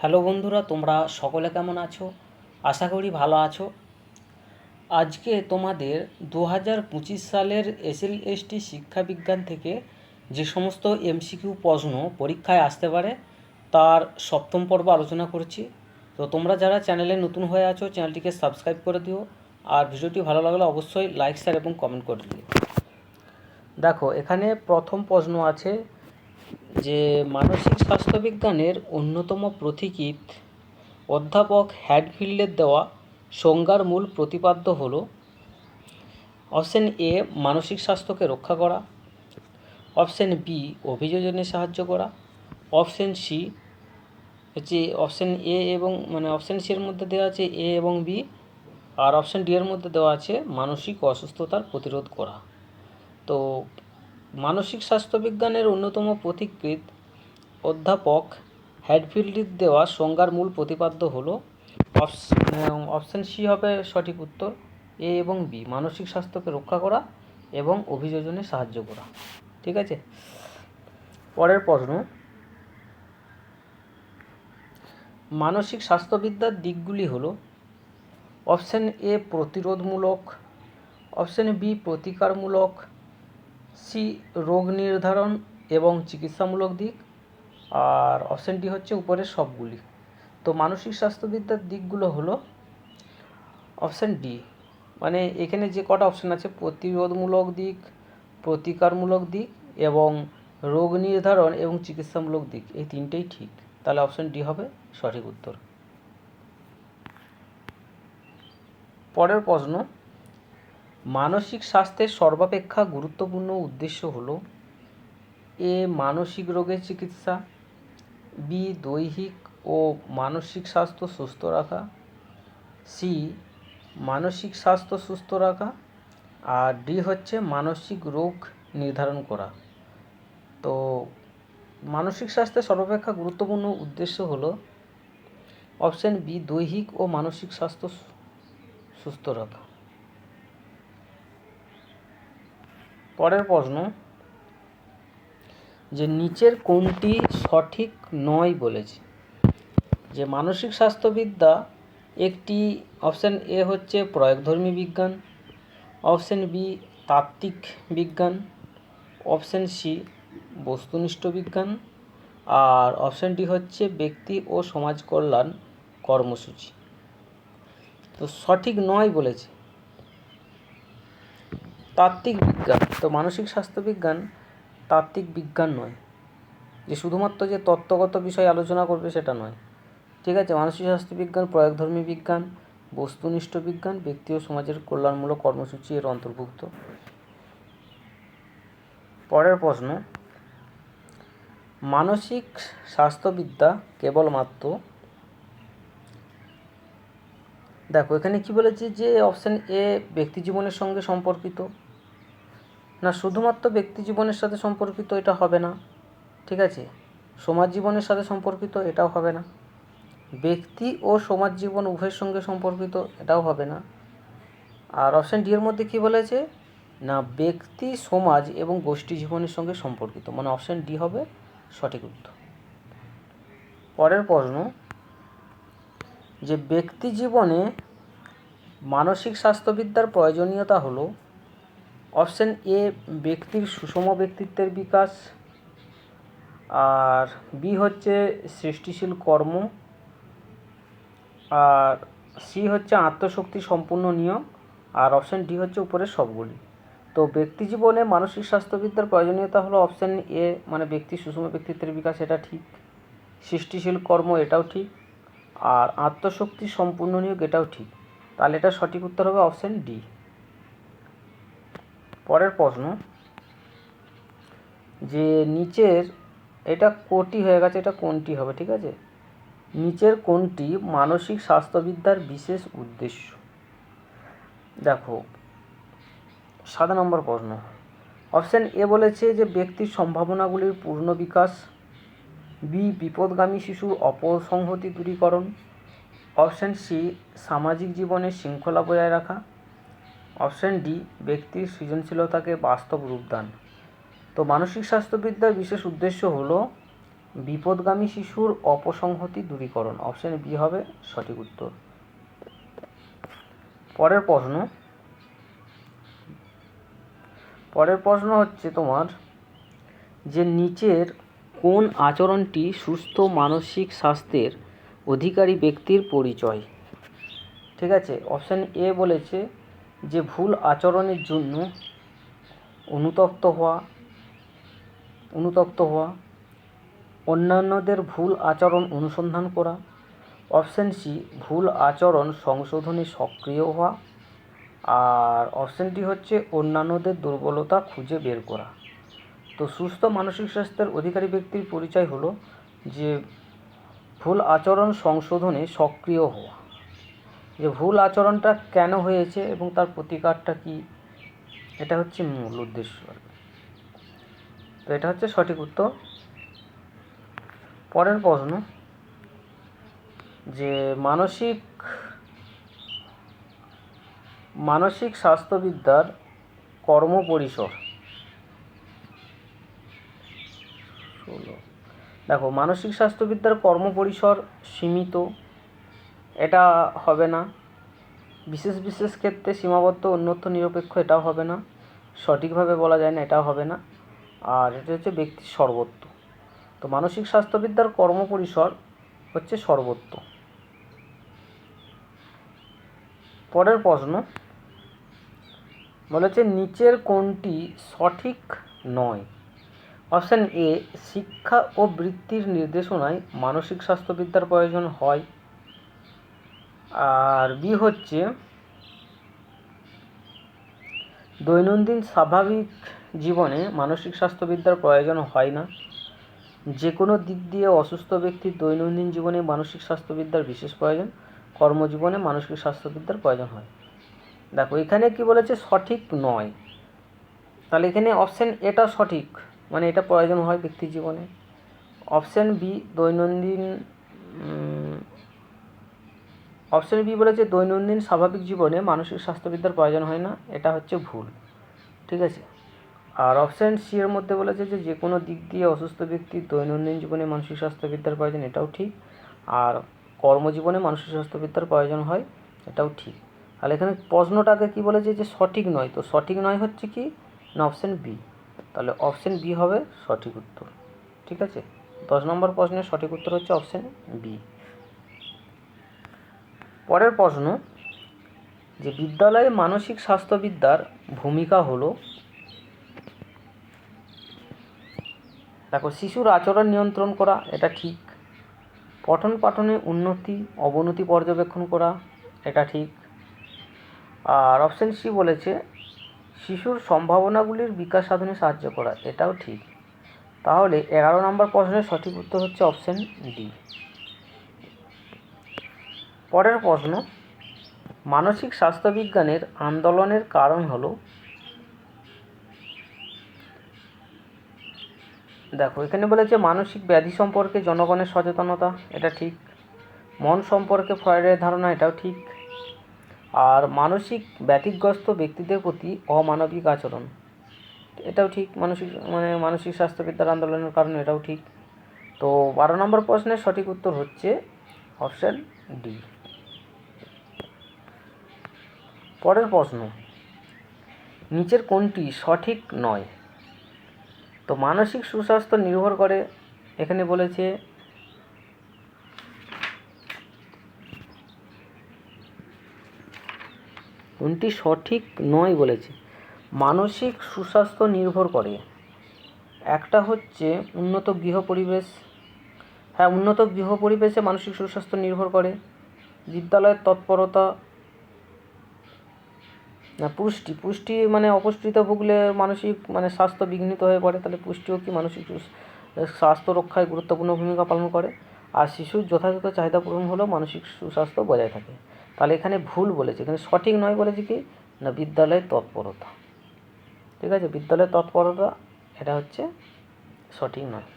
Hello বন্ধুরা, তোমরা সকলে কেমন আছো? আশা করি ভালো আছো। আজকে তোমাদের দু হাজার পঁচিশ সালের এসএল এসটি শিক্ষাবিজ্ঞান থেকে যে সমস্ত এমসিকিউ প্রশ্ন পরীক্ষায় আসতে পারে, তার সপ্তম পর্ব আলোচনা করছি। তো তোমরা যারা চ্যানেলে নতুন হয়ে আছো, চ্যানেলটিকে সাবস্ক্রাইব করে দিও। আর ভিডিওটি ভালো লাগলে অবশ্যই লাইক, শেয়ার এবং কমেন্ট করে দিও। দেখো, এখানে প্রথম প্রশ্ন আছে যে মানসিক স্বাস্থ্যবিজ্ঞানের অন্যতম প্রতীকীত অধ্যাপক হ্যাডফিল্ডের দেওয়া সংজ্ঞার মূল প্রতিপাদ্য হল অপশন এ, মানসিক স্বাস্থ্যকে রক্ষা করা। অপশন বি, অভিযোজনে সাহায্য করা। অপশন সি, হচ্ছে অপশন এ এবং মানে অপশন সি এর মধ্যে দেওয়া আছে এ এবং বি আর অপশন ডি এর মধ্যে দেওয়া আছে মানসিক অসুস্থতার প্রতিরোধ করা। তো মানসিক স্বাস্থ্যবিজ্ঞানের অন্যতম পথিকৃৎ অধ্যাপক হ্যাডফিল্ডের দেওয়া সংজ্ঞার মূল প্রতিপাদ্য হল অপশন সি হবে সঠিক উত্তর। এ এবং বি, মানসিক স্বাস্থ্যকে রক্ষা করা এবং অভিযোজনে সাহায্য করা। ঠিক আছে? পরের প্রশ্ন। মানসিক স্বাস্থ্যবিদ্যার দিকগুলি হল অপশন এ প্রতিরোধমূলক, অপশন বি প্রতিকারমূলক সি রোগ নির্ধারণ এবং চিকিৎসামূলক দিক আর অপশন ডি হচ্ছে উপরের সবগুলি। তো মানসিক স্বাস্থ্যবিদ্যার দিকগুলো হলো অপশন ডি মানে এখানে যে কটা অপশন আছে, প্রতিরোধমূলক দিক, প্রতিকারমূলক দিক এবং রোগ নির্ধারণ এবং চিকিৎসামূলক দিক, এই তিনটেই ঠিক। তাহলে অপশন ডি হবে সঠিক উত্তর। পরের প্রশ্ন মানসিক স্বাস্থ্যের সর্বাপেক্ষা গুরুত্বপূর্ণ উদ্দেশ্য হল এ মানসিক রোগের চিকিৎসা, বি দৈহিক ও মানসিক স্বাস্থ্য সুস্থ রাখা, সি মানসিক স্বাস্থ্য সুস্থ রাখা, আর ডি হচ্ছে মানসিক রোগ নির্ধারণ করা। তো মানসিক স্বাস্থ্যের সর্বাপেক্ষা গুরুত্বপূর্ণ উদ্দেশ্য হলো অপশান বি দৈহিক ও মানসিক স্বাস্থ্য সুস্থ রাখা। পরের প্রশ্ন, যে নিচের কোনটি সঠিক নয় বলেছে। যে মানসিক স্বাস্থ্যবিদ্যা একটি, অপশান এ হচ্ছে প্রয়োগধর্মী বিজ্ঞান, অপশান বি তাত্ত্বিক বিজ্ঞান, অপশান সি বস্তুনিষ্ঠ বিজ্ঞান, আর অপশান ডি হচ্ছে ব্যক্তি ও সমাজ কল্যাণ কর্মসূচি। তো সঠিক নয় বলেছে। তাত্ত্বিক বিজ্ঞান, তো মানসিক স্বাস্থ্যবিজ্ঞান তাত্ত্বিক বিজ্ঞান নয়। যে শুধুমাত্র যে তত্ত্বগত বিষয় আলোচনা করবে সেটা নয়। ঠিক আছে? মানসিক স্বাস্থ্যবিজ্ঞান প্রয়োগধর্মী বিজ্ঞান, বস্তুনিষ্ঠ বিজ্ঞান, ব্যক্তি ও সমাজের কল্যাণমূলক কর্মসূচি এর অন্তর্ভুক্ত। পরের প্রশ্ন, মানসিক স্বাস্থ্যবিদ্যা কেবলমাত্র দেখো, এখানে কি বলেছে যে অপশান এ ব্যক্তি জীবনের সঙ্গে সম্পর্কিত। না, শুধুমাত্র ব্যক্তি জীবনের সাথে সম্পর্কিত এটা হবে না, ঠিক আছে? সমাজ জীবনের সাথে সম্পর্কিত এটাও হবে না। ব্যক্তি ও সমাজ জীবন উভয়ের সঙ্গে সম্পর্কিত এটাও হবে না। আর অপশান ডি এর মধ্যে কী বলেছে? না, ব্যক্তি, সমাজ এবং গোষ্ঠী জীবনের সঙ্গে সম্পর্কিত। মানে অপশান ডি হবে সঠিক উত্তর। পরের প্রশ্ন, যে ব্যক্তি জীবনে মানসিক স্বাস্থ্যবিদ্যার প্রয়োজনীয়তা হলো অপশান এ, ব্যক্তির সুষম ব্যক্তিত্বের বিকাশ। আর বি হচ্ছে সৃষ্টিশীল কর্ম। আর সি হচ্ছে আত্মশক্তি সম্পূর্ণ নিয়ম। আর অপশান ডি হচ্ছে উপরের সবগুলি। তো ব্যক্তি জীবনে মানসিক স্বাস্থ্যবিদ্যার প্রয়োজনীয়তা হলো অপশান এ মানে ব্যক্তি সুষম ব্যক্তিত্বের বিকাশ, এটা ঠিক। সৃষ্টিশীল কর্ম, এটাও ঠিক। আর আত্মশক্তি সম্পূর্ণ নিয়োগ, এটাও ঠিক। তাহলে এটা সঠিক উত্তর হবে অপশান ডি। পরের প্রশ্ন, যে নিচের, এটা কোটি হয়ে গেছে, এটা কোনটি হবে, ঠিক আছে? নিচের কোনটি মানসিক স্বাস্থ্যবিদ্যার বিশেষ উদ্দেশ্য? দেখো সাত নম্বর প্রশ্ন। অপশান এ বলেছে যে ব্যক্তির সম্ভাবনাগুলির পূর্ণ বিকাশ, বি, বিপদগামী শিশুর অপসংহতি দূরীকরণ। অপশান সি, সামাজিক জীবনে শৃঙ্খলা বজায় রাখা। অপশান ডি, ব্যক্তির সৃজনশীলতাকে বাস্তব রূপদান তো মানসিক স্বাস্থ্যবিদ্যার বিশেষ উদ্দেশ্য হলো বিপদগামী শিশুর অপসংহতি দূরীকরণ। অপশান বি হবে সঠিক উত্তর। পরের প্রশ্ন পরের প্রশ্ন হচ্ছে তোমার যে নিচের কোন আচরণটি সুস্থ মানসিক স্বাস্থ্যের অধিকারী ব্যক্তির পরিচয়? ঠিক আছে, অপশান এ বলেছে যে ভুল আচরণের জন্য অনুতপ্ত হওয়া অনুতপ্ত হওয়া, অন্যান্যদের ভুল আচরণ অনুসন্ধান করা, অপশান সি ভুল আচরণ সংশোধনে সক্রিয় হওয়া, আর অপশানটি হচ্ছে অন্যান্যদের দুর্বলতা খুঁজে বের করা। তো সুস্থ মানসিক স্বাস্থ্যের অধিকারী ব্যক্তির পরিচয় হলো যে ভুল আচরণ সংশোধনে সক্রিয় হওয়া। যে ভুল আচরণটা কেন হয়েছে এবং তার প্রতিকারটা কি, এটা হচ্ছে মূল উদ্দেশ্য আর কি। তো এটা হচ্ছে সঠিক উত্তর। পরের প্রশ্ন, যে মানসিক মানসিক স্বাস্থ্যবিদ্যার কর্মপরিসর। ষোলো। দেখো, মানসিক স্বাস্থ্যবিদ্যার কর্মপরিসর সীমিত এটা হবে না। বিশেষ বিশেষ ক্ষেত্রে সীমাবদ্ধ অন্যত্র নিরপেক্ষ এটাও হবে না। সঠিকভাবে বলা যায় না, এটাও হবে না। আর এটা হচ্ছে ব্যক্তির সর্বত্র তো মানসিক স্বাস্থ্যবিদ্যার কর্মপরিসর হচ্ছে সর্বত্র পরের প্রশ্ন বলেছে, নিচের কোনটি সঠিক নয়? অপশান এ, শিক্ষা ও বৃত্তির নির্দেশনায় মানসিক স্বাস্থ্যবিদ্যার প্রয়োজন হয়। আর বি হচ্ছে দৈনন্দিন স্বাভাবিক জীবনে মানসিক স্বাস্থ্যবিদ্যার প্রয়োজন হয় না। যে কোনো দিক দিয়ে অসুস্থ ব্যক্তির দৈনন্দিন জীবনে মানসিক স্বাস্থ্যবিদ্যার বিশেষ প্রয়োজন, কর্মজীবনে মানসিক স্বাস্থ্যবিদ্যার প্রয়োজন হয়। দেখো, এখানে কি বলেছে? সঠিক নয়। তাহলে এখানে অপশান এটা সঠিক মানে এটা প্রয়োজন হয় ব্যক্তির জীবনে। অপশান বি, দৈনন্দিন অপশান বি বলেছে দৈনন্দিন স্বাভাবিক জীবনে মানসিক স্বাস্থ্যবিদ্যার প্রয়োজন হয় না, এটা হচ্ছে ভুল, ঠিক আছে? আর অপশান সি এর মধ্যে বলেছে যে যে কোনো দিক দিয়ে অসুস্থ ব্যক্তির দৈনন্দিন জীবনে মানসিক স্বাস্থ্যবিদ্যার প্রয়োজন, এটাও ঠিক। আর কর্মজীবনে মানসিক স্বাস্থ্যবিদ্যার প্রয়োজন হয়, এটাও ঠিক। তাহলে এখানে প্রশ্নটাকে কি বলেছে যে সঠিক নয়? তো সঠিক নয় হচ্ছে কি? না অপশান বি তাহলে অপশান বি হবে সঠিক উত্তর, ঠিক আছে? দশ নম্বর প্রশ্নের সঠিক উত্তর হচ্ছে অপশান বি পরের প্রশ্ন, যে বিদ্যালয়ে মানসিক স্বাস্থ্যবিদ্যার ভূমিকা হলো? দেখো, শিশুর আচরণ নিয়ন্ত্রণ করা, এটা ঠিক। পঠন পাঠনে উন্নতি, অবনতি পর্যবেক্ষণ করা, এটা ঠিক। আর অপশান সি বলেছে, শিশুর সম্ভাবনাগুলির বিকাশ সাধনে সাহায্য করা, এটাও ঠিক। তাহলে এগারো নম্বর প্রশ্নের সঠিক উত্তর হচ্ছে অপশান ডি। পরের প্রশ্ন, মানসিক স্বাস্থ্যবিজ্ঞানের আন্দোলনের কারণ হল? দেখো, এখানে বলেছে মানসিক ব্যাধি সম্পর্কে জনগণের সচেতনতা, এটা ঠিক। মন সম্পর্কে ফ্রয়েডের ধারণা, এটাও ঠিক। আর মানসিক ব্যতিগ্রস্ত ব্যক্তিদের প্রতি অমানবিক আচরণ, এটাও ঠিক। মানসিক মানে মানসিক স্বাস্থ্যবিদ্যার আন্দোলনের কারণে এটাও ঠিক। তো বারো নম্বর প্রশ্নের সঠিক উত্তর হচ্ছে অপশান ডি। পরের প্রশ্ন, নিচের কোনটি সঠিক নয়? তো মানসিক সুস্বাস্থ্য নির্ভর করে, এখানে বলেছে, কোনটি সঠিক নয় বলেছে। মানসিক সুস্বাস্থ্য নির্ভর করে। একটা হচ্ছে উন্নত গৃহ পরিবেশ। হ্যাঁ উন্নত গৃহ পরিবেশে মানসিক সুস্বাস্থ্য নির্ভর করে। বিদ্যালয়ের তৎপরতা পুষ্টি পুষ্টি মানে অপুষ্টিতে ভুগলে মানসিক মানে স্বাস্থ্য বিঘ্নিত হয়ে পড়ে, তাহলে পুষ্টিও কি মানসিক স্বাস্থ্য রক্ষায় গুরুত্বপূর্ণ ভূমিকা পালন করে। আর শিশুর যথাযথ চাহিদা পূরণ হলেও মানসিক সুস্বাস্থ্য বজায় থাকে। তাহলে এখানে ভুল বলেছে, এখানে সঠিক নয় বলেছে কি? না, বিদ্যালয়ের তৎপরতা। ঠিক আছে? বিদ্যালয়ের তৎপরতা, এটা হচ্ছে সঠিক নয়।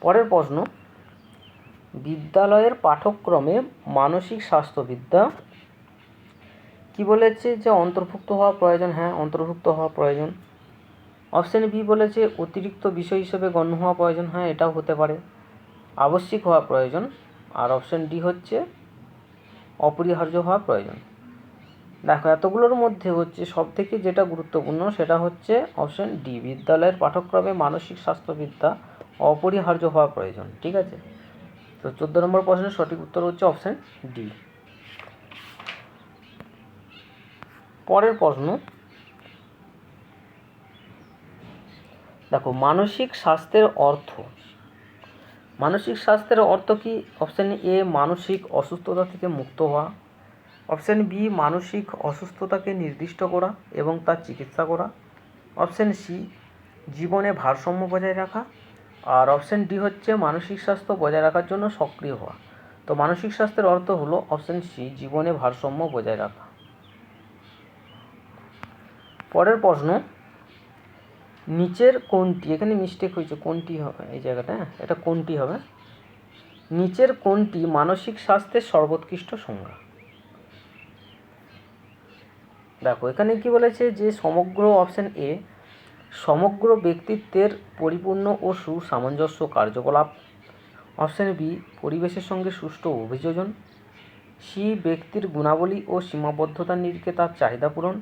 পরের প্রশ্ন বিদ্যালয়ের পাঠ্যক্রমে মানসিক স্বাস্থ্যবিদ্যা। কি বলেছে যে অন্তর্ভুক্ত হওয়া প্রয়োজন? হ্যাঁ অন্তর্ভুক্ত হওয়া প্রয়োজন। অপশান বি বলেছে, অতিরিক্ত বিষয় হিসেবে গণ্য হওয়া প্রয়োজন। হ্যাঁ এটাও হতে পারে। আবশ্যিক হওয়া প্রয়োজন। আর অপশান ডি হচ্ছে, অপরিহার্য হওয়া প্রয়োজন। দেখো, এতগুলোর মধ্যে হচ্ছে সব থেকে যেটা গুরুত্বপূর্ণ সেটা হচ্ছে অপশান ডি, বিদ্যালয়ের পাঠ্যক্রমে মানসিক স্বাস্থ্যবিদ্যা অপরিহার্য হওয়া প্রয়োজন। ঠিক আছে? তো চোদ্দ নম্বর প্রশ্নের সঠিক উত্তর হচ্ছে অপশান ডি পরের প্রশ্ন, দেখো, মানসিক স্বাস্থ্যের অর্থ। মানসিক স্বাস্থ্যের অর্থ কি? অপশান এ মানসিক অসুস্থতা থেকে মুক্ত হওয়া। অপশান বি মানসিক অসুস্থতাকে নির্দিষ্ট করা এবং তার চিকিৎসা করা। অপশান সি জীবনে ভারসাম্য বজায় রাখা। আর অপশান ডি হচ্ছে মানসিক স্বাস্থ্য বজায় রাখার জন্য সক্রিয় হওয়া। তো মানসিক স্বাস্থ্যের অর্থ হলো অপশান সি জীবনে ভারসাম্য বজায় রাখা। পরের প্রশ্ন, নিচের কোনটি, এখানে মিস্টেক হয়েছে, কোনটি হবে? এই জায়গাটা হ্যাঁ এটা কোনটি হবে? নিচের কোনটি মানসিক স্বাস্থ্যের সর্বোৎকৃষ্ট সংজ্ঞা? দেখো, এখানে কি বলেছে যে সমগ্র অপশন এ সমগ্র ব্যক্তিত্বের পরিপূর্ণ ও সুসামঞ্জস্য কার্যকলাপ। অপশন বি, পরিবেশের সঙ্গে সুষ্ঠু অভিযোজন। সি, ব্যক্তির গুণাবলী ও সীমাবদ্ধতার নিরিখে তার চাহিদা পূরণ।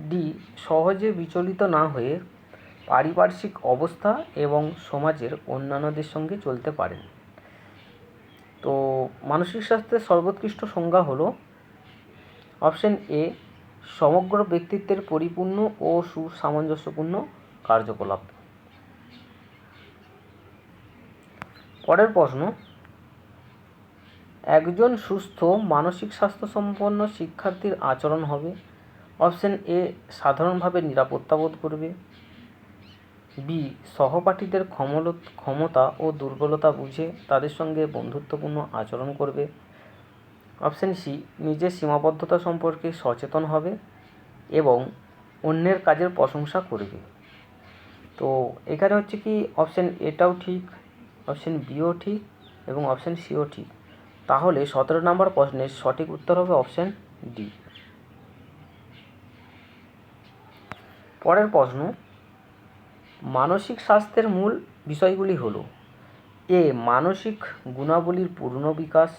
ডি সহজে বিচলিত না হয়ে পারিপার্শ্বিক অবস্থা এবং সমাজের অন্যান্যদের সঙ্গে চলতে পারেন। তো, মানসিক স্বাস্থ্যের সর্বোৎকৃষ্ট সংজ্ঞা হলো অপশন এ সমগ্র ব্যক্তিত্বের পরিপূর্ণ ও সুসামঞ্জস্যপূর্ণ কার্যকলাপ। পরের প্রশ্ন, একজন সুস্থ, মানসিক স্বাস্থ্য সম্পন্ন শিক্ষার্থীর আচরণ হবে? অপশন এ, সাধারণভাবে নিরাপত্তা বোধ করবে। বি, সহপাঠীদের ক্ষমতা ও দুর্বলতা বুঝে তাদের সঙ্গে বন্ধুত্বপূর্ণ আচরণ করবে। অপশান সি, নিজের সীমাবদ্ধতা সম্পর্কে সচেতন হবে এবং অন্যের কাজের প্রশংসা করবে। তো এখানে হচ্ছে কি, অপশান এটাও ঠিক, অপশান বিও ঠিক এবং অপশান সিও ঠিক। তাহলে সতেরো নম্বর প্রশ্নের সঠিক উত্তর হবে অপশান ডি। পরের প্রশ্ন, মানসিক স্বাস্থ্যের মূল বিষয়গুলি হলো, এ মানসিক গুণাবলীর পূর্ণ বিকাশ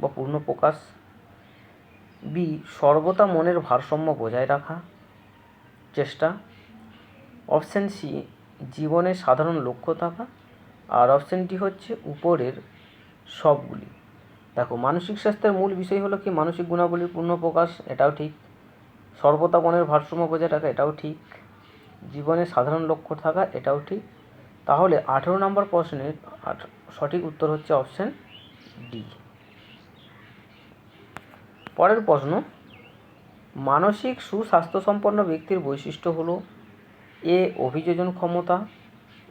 বা পূর্ণ প্রকাশ। বি, সর্বদা মনের ভারসাম্য বজায় রাখা। চেষ্টা। অপশান সি, জীবনের সাধারণ লক্ষ্য থাকা। আর অপশান ডি হচ্ছে উপরের সবগুলি। দেখো, মানসিক স্বাস্থ্যের মূল বিষয় হলো কি? মানসিক গুণাবলীর পূর্ণ প্রকাশ, এটাও ঠিক। সর্বদা মনের ভারসাম্য বজায় রাখা, এটাও ঠিক। জীবনে সাধারণ লক্ষ্য থাকা, এটাও ঠিক। তাহলে আঠেরো নম্বর প্রশ্নের সঠিক উত্তর হচ্ছে অপশান ডি। পরের প্রশ্ন, মানসিক সুস্বাস্থ্যসম্পন্ন ব্যক্তির বৈশিষ্ট্য হলো এ অভিযোজন ক্ষমতা,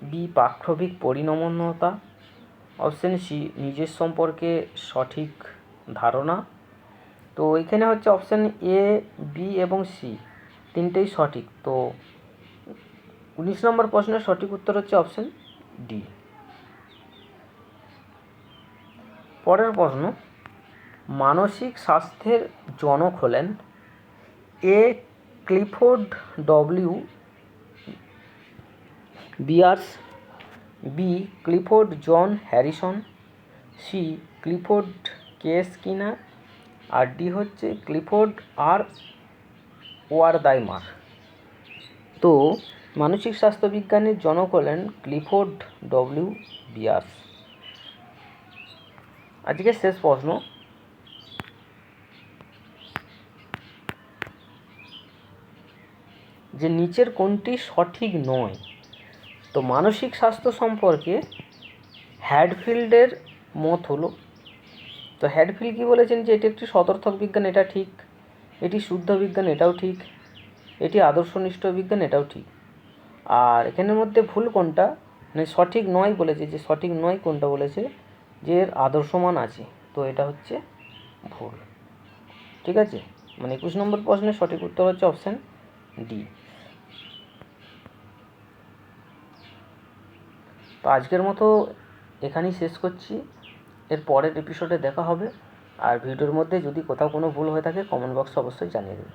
বি পাক্ষবিক পরিনমনতা অপশান সি নিজের সম্পর্কে সঠিক ধারণা। তো এখানে হচ্ছে অপশান এ, বি এবং সি তিনটেই সঠিক। তো উনিশ নম্বর প্রশ্নের সঠিক উত্তর হচ্ছে অপশান ডি। পরের প্রশ্ন মানসিক স্বাস্থ্যের জনক হলেন A Clifford W Beers, B Clifford John Harrison, C Clifford K Skinner, R D হচ্ছে ক্লিফোর্ড আর ওয়ারদাইমার। তো মানসিক স্বাস্থ্যবিজ্ঞানের জনক হলেন ক্লিফোর্ড ডব্লিউ বিয়ার্স। আজকের শেষ প্রশ্ন যে নিচের কোনটি সঠিক নয়। তো মানসিক স্বাস্থ্য সম্পর্কে হ্যাডফিল্ডের মত হলো, তো হ্যাডফিল্ড কী বলেছেন যে এটি একটি সতর্থক বিজ্ঞান, এটা ঠিক। এটি শুদ্ধ বিজ্ঞান, এটাও ঠিক। এটি আদর্শনিষ্ঠ বিজ্ঞান, এটাও ঠিক। আর এখানের মধ্যে ভুল কোনটা মানে সঠিক নয় বলেছে, যে সঠিক নয় কোনটা বলেছে, যে এর আদর্শমান আছে। তো এটা হচ্ছে ভুল। ঠিক আছে? মানে একুশ নম্বর প্রশ্নের সঠিক উত্তর হচ্ছে অপশান ডি। তো আজকের মতো এখানেই শেষ করছি। এর পরের এপিসোডে দেখা হবে। আর ভিডিওর মধ্যে যদি কোথাও কোনো ভুল হয়ে থাকে কমেন্ট বক্সে অবশ্যই জানিয়ে দেবে।